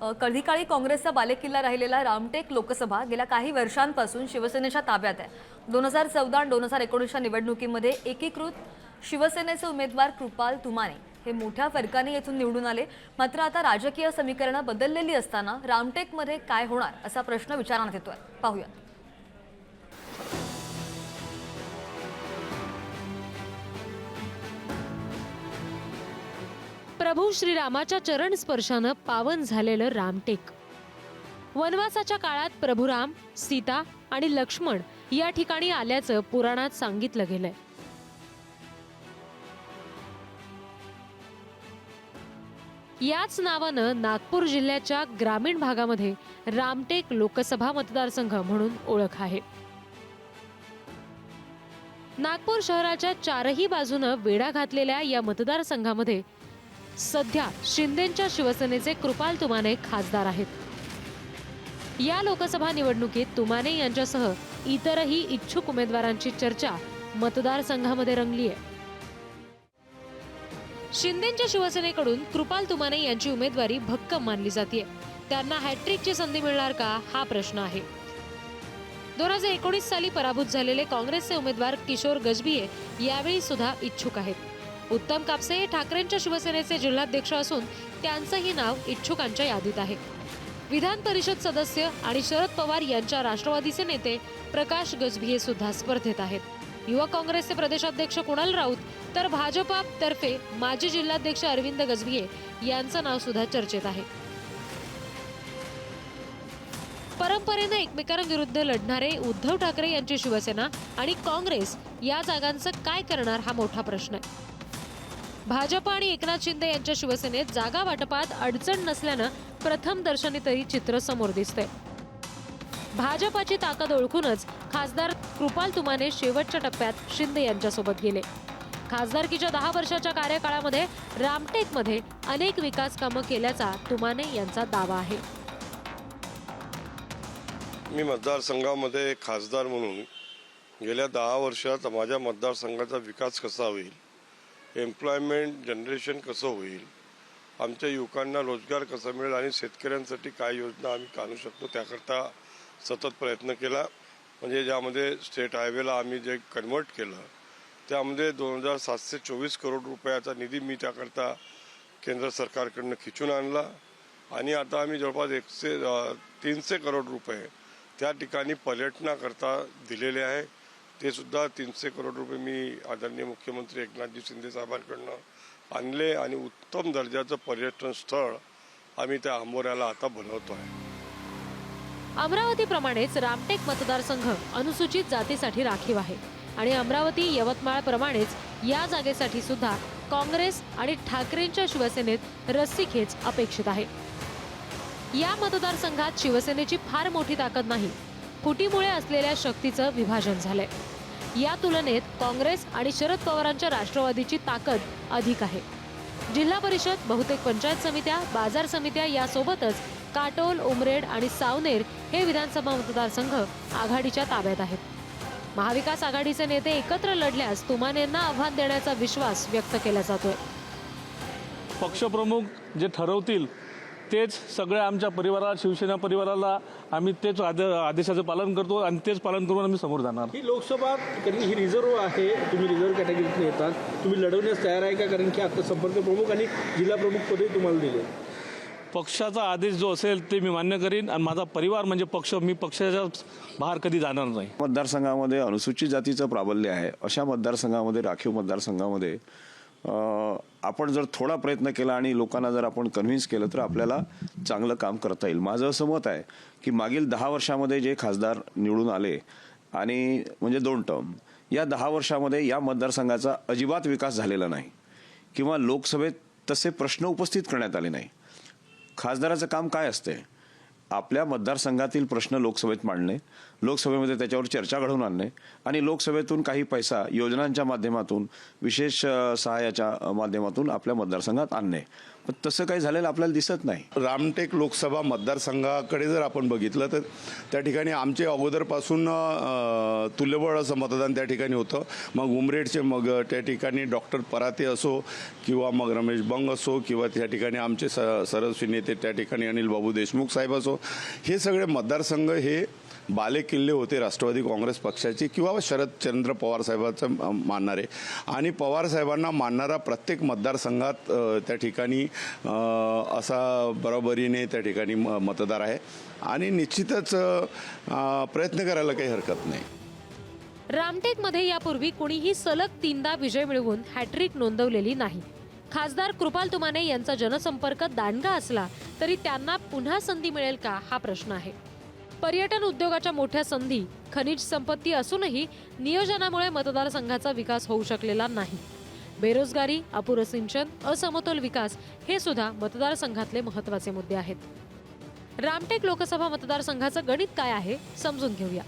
कधीकाळी काँग्रेसचा बालेकिल्ला राहिलेला रामटेक लोकसभा गेल्या काही वर्षांपासून शिवसेनेच्या ताब्यात आहे. दोन हजार चौदा आणि दोन हजार एकोणीसच्या निवडणुकीमध्ये एकीकृत शिवसेनेचे उमेदवार कृपाल तुमाने हे मोठ्या फरकाने येथून निवडून आले. मात्र आता राजकीय समीकरणं बदललेली असताना रामटेकमध्ये काय होणार असा प्रश्न विचारण्यात येतोय. पाहूया प्रभू श्रीरामाच्या चरण स्पर्शानं पावन झालेलं रामटेक. वनवासाच्या काळात प्रभू राम सीता आणि लक्ष्मण या ठिकाणी आल्याचं पुराणात सांगितलं गेलंय. याच नावानं नागपूर जिल्ह्याच्या ग्रामीण भागामध्ये रामटेक लोकसभा मतदारसंघ म्हणून ओळख आहे. नागपूर शहराच्या चारही बाजूनं वेढा घातलेल्या या मतदारसंघामध्ये सध्या शिंदेच्या शिवसेनेचे कृपाल तुमाने खासदार आहेत. या लोकसभा निवडणुकीत तुमाने यांच्यासह इतरही इच्छुक उमेदवारांची चर्चा मतदारसंघामध्ये रंगली आहे शिंदेच्या शिवसेनेकडून कृपाल तुमाने यांची उमेदवारी भक्कम मानली जाते त्यांना हॅट्रिकची संधी मिळणार का हा प्रश्न आहे. दोन हजार एकोणीस साली पराभूत झालेले काँग्रेसचे उमेदवार किशोर गजबिये यावेळी सुद्धा इच्छुक आहेत. उत्तम कापसे हे ठाकरेंच्या शिवसेनेचे जिल्हाध्यक्ष असून त्यांचंही नाव इच्छुकांच्या यादीत आहे. विधान परिषद सदस्य आणि शरद पवार यांच्या राष्ट्रवादीचे नेते प्रकाश गजभिये सुद्धा स्पर्धेत आहेत. युवा काँग्रेसचे प्रदेशाध्यक्ष कुणाल राऊत तर भाजपातर्फे माजी जिल्हाध्यक्ष अरविंद गजभिये यांचं नाव सुद्धा चर्चेत आहे. परंपरेनं एकमेकांविरुद्ध लढणारे उद्धव ठाकरे यांची शिवसेना आणि काँग्रेस या जागांचं काय करणार हा मोठा प्रश्न आहे. भाजप आणि एकनाथ शिंदे यांच्या शिवसेनेत जागा वाटपात अडचण नसल्यानं प्रथम दर्शनी तरी चित्र समोर दिसतंय. भाजपाची ताकद ओळखूनच खासदार कृपाल तुमाने शेवटच्या टप्प्यात शिंदे यांच्यासोबत गेले. खासदारकीच्या दहा वर्षाच्या कार्यकाळामध्ये रामटेकमध्ये अनेक विकास कामं केल्याचा तुमाने यांचा दावा आहे. मी मतदारसंघामध्ये खासदार म्हणून गेल्या दहा वर्षात माझ्या मतदारसंघाचा विकास कसा होईल? एम्प्लॉयमेंट जनरेशन कसं होईल? आमच्या युवकांना रोजगार कसा मिळेल आणि शेतकऱ्यांसाठी काय योजना आम्ही आणू शकतो त्याकरता सतत प्रयत्न केला. म्हणजे ज्यामध्ये स्टेट हायवेला आम्ही जे कन्वर्ट केलं त्यामध्ये दोन हजार सातशे चोवीस करोड रुपयाचा निधी मी त्याकरता केंद्र सरकारकडनं खिचून आणला. आणि आता आम्ही जवळपास एकशे तीनशे करोड रुपये त्या ठिकाणी पर्यटनाकरता दिलेले आहे. ते सुद्धा तीनशे करोड रुपये मी आदरणीय मुख्यमंत्री एकनाथजी शिंदे साहेबांकडनं आणले आणि उत्तम दर्जाचं पर्यटन स्थळ आम्ही त्या आंबोऱ्याला आता बनवतो आहे अमरावतीप्रमाणेच रामटेक मतदारसंघ अनुसूचित जातीसाठी राखीव आहे. आणि अमरावती यवतमाळ प्रमाणेच या जागेसाठी सुद्धा काँग्रेस आणि ठाकरेंच्या शिवसेनेत रस्सीखेच अपेक्षित आहे. या मतदारसंघात शिवसेनेची फार मोठी ताकद नाही. फुटीमुळे असलेल्या शक्तीचं विभाजन झालंय. या तुलनेत काँग्रेस आणि शरद पवारांच्या राष्ट्रवादीची ताकद अधिक आहे. जिल्हा परिषद बहुतेक पंचायत समित्या बाजार समित्या यासोबतच काटोल उमरेड आणि सावनेर हे विधानसभा मतदारसंघ आघाडीच्या ताब्यात आहेत. महाविकास आघाडीचे नेते एकत्र लढल्यास तुमानेंना आव्हान देण्याचा विश्वास व्यक्त केला जातोय. पक्षप्रमुख जे ठरवतील तेच सगळ्या आमच्या परिवाराला शिवसेना परिवाराला आम्ही तेच आद आदेशाचं पालन करतो आणि तेच पालन करून आम्ही समोर जाणार. ही लोकसभा कारण ही रिझर्व्ह आहे तुम्ही रिझर्व्ह कॅटेगरीतून येतात. तुम्ही लढवण्यास तयार आहे का? कारण की आता संपर्क प्रमुख आणि जिल्हा प्रमुख पदही तुम्हाला दिले. पक्षाचा आदेश जो असेल ते मी मान्य करीन आणि माझा परिवार म्हणजे पक्ष मी पक्षाच्या बाहेर कधी जाणार नाही. मतदारसंघामध्ये अनुसूचित जातीचं प्राबल्य आहे. अशा मतदारसंघामध्ये राखीव मतदारसंघामध्ये आपण जर थोडा प्रयत्न केला आणि लोकांना जर आपण कन्व्हिन्स केलं तर आपल्याला चांगलं काम करता येईल. माझं असं मत आहे की मागील दहा वर्षामध्ये जे खासदार निवडून आले आणि म्हणजे दोन टर्म या दहा वर्षामध्ये या मतदारसंघाचा अजिबात विकास झालेला नाही किंवा लोकसभेत तसे प्रश्न उपस्थित करण्यात आले नाही. खासदाराचं काम काय असते आपल्या मतदारसंघातील प्रश्न लोकसभेत मांडणे लोकसभेमध्ये त्याच्यावर चर्चा घडवून आणणे आणि लोकसभेतून काही पैसा योजनांच्या माध्यमातून विशेष सहाय्याच्या माध्यमातून आपल्या मतदारसंघात आणणे. पण तसं काही झालेलं आपल्याला दिसत नाही. रामटेक लोकसभा मतदारसंघाकडे जर आपण बघितलं तर त्या ठिकाणी आमचे अगोदरपासून तुल्यबळ असं मतदान त्या ठिकाणी होतं. मग उमरेडचे मग त्या ठिकाणी डॉक्टर पराते असो किंवा मग रमेश बंग असो किंवा त्या ठिकाणी आमचे स सरस्वी नेते त्या ठिकाणी अनिल बाबू देशमुख साहेब असो. हे सगळे मतदारसंघ हे बालेकिल्ले होते राष्ट्रवादी काँग्रेस पक्षाचे किंवा शरदचंद्र पवार साहेबांचं मानणारे. आणि पवार साहेबांना मानणारा प्रत्येक मतदारसंघात त्या ठिकाणी असा बरोबरीने त्या ठिकाणी म- मतदार आहे. आणि निश्चितच प्रयत्न करायला काही हरकत नाही. रामटेकमध्ये यापूर्वी कुणीही सलग तीनदा विजय मिळवून हॅट्रिक नोंदवलेली नाही. खासदार कृपाल तुमाने यांचा जनसंपर्क दांडगा असला तरी त्यांना पुन्हा संधी मिळेल का हा प्रश्न आहे. पर्यटन उद्योगाच्या मोठ्या संधी खनिज संपत्ती असूनही नियोजनामुळे मतदारसंघाचा विकास होऊ शकलेला नाही. बेरोजगारी अपुरं सिंचन असमतोल विकास हे सुद्धा मतदारसंघातले महत्त्वाचे मुद्दे आहेत. रामटेक लोकसभा मतदारसंघाचं गणित काय आहे समजून घेऊया.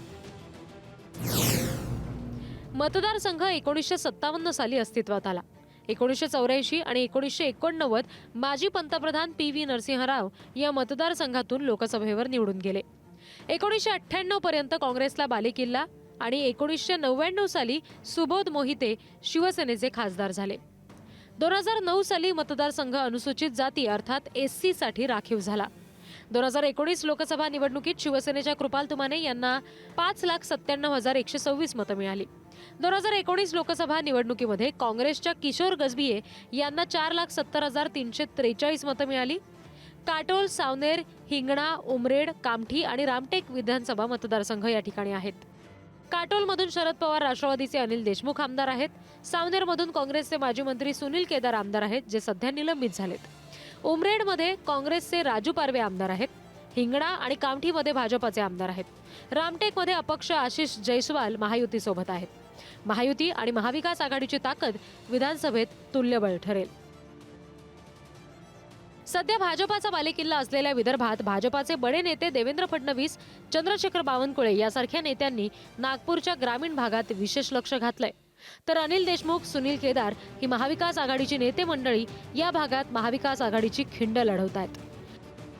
मतदारसंघ एकोणीसशे सत्तावन्न साली अस्तित्वात आला. एकोणीसशे चौऱ्याऐंशी आणि एकोणीसशे एकोणनव्वद माजी पंतप्रधान पी व्ही नरसिंहराव या मतदारसंघातून लोकसभेवर निवडून गेले. एकोणीसशे अठ्ठ्याण्णव पर्यंत काँग्रेसला बालेकिल्ला आणि एकोणीसशे नव्याण्णव साली सुबोध मोहिते शिवसेनेचे खासदार झाले. दोन हजार नऊ साली मतदारसंघ अनुसूचित जाती अर्थात एस सी साठी राखीव झाला. दोन हजार एकोणीस लोकसभा निवडणुकीत शिवसेनेच्या कृपाल तुमाने यांना पाच लाख सत्त्याण्णव हजार एकशे सव्वीस मतं मिळाली. दोन हजार एकोणीस लोकसभा निवडणुकीमध्ये काँग्रेसच्या किशोर गजबिये यांना चार लाख सत्तर हजार तीनशे त्रेचाळीस मतं मिळाली. काटोल सावनेर हिंगणा उमरेड कामठी आणि रामटेक विधानसभा मतदारसंघ या ठिकाणी आहेत. काटोलमधून शरद पवार राष्ट्रवादीचे अनिल देशमुख आमदार आहेत. सावनेरमधून काँग्रेसचे माजी मंत्री सुनील केदार आमदार आहेत जे सध्या निलंबित झालेत. उमरेडमध्ये काँग्रेसचे राजू पारवे आमदार आहेत. हिंगणा आणि कामठीमध्ये भाजपाचे आमदार आहेत. रामटेकमध्ये अपक्ष आशिष जयस्वाल महायुतीसोबत आहेत. महायुती आणि महाविकास आघाडीची ताकद विधानसभेत तुल्यबळ ठरेल. सध्या भाजपाचा बालेकिल्ला असलेल्या विदर्भात भाजपाचे बडे नेते देवेंद्र फडणवीस चंद्रशेखर बावनकुळे यासारख्या नेत्यांनी नागपूरच्या ग्रामीण भागात विशेष लक्ष घातलंय. तर अनिल देशमुख सुनील केदार ही महाविकास आघाडीची नेते मंडळी या भागात महाविकास आघाडीची खिंड लढवत आहेत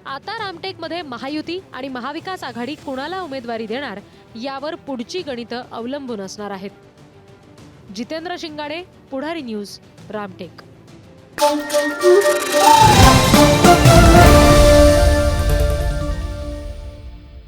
आता रामटेकमध्ये महायुती आणि महाविकास आघाडी कुणाला उमेदवारी देणार यावर पुढची गणितं अवलंबून असणार आहेत. जितेंद्र शिंगाडे पुढारी न्यूज रामटेक.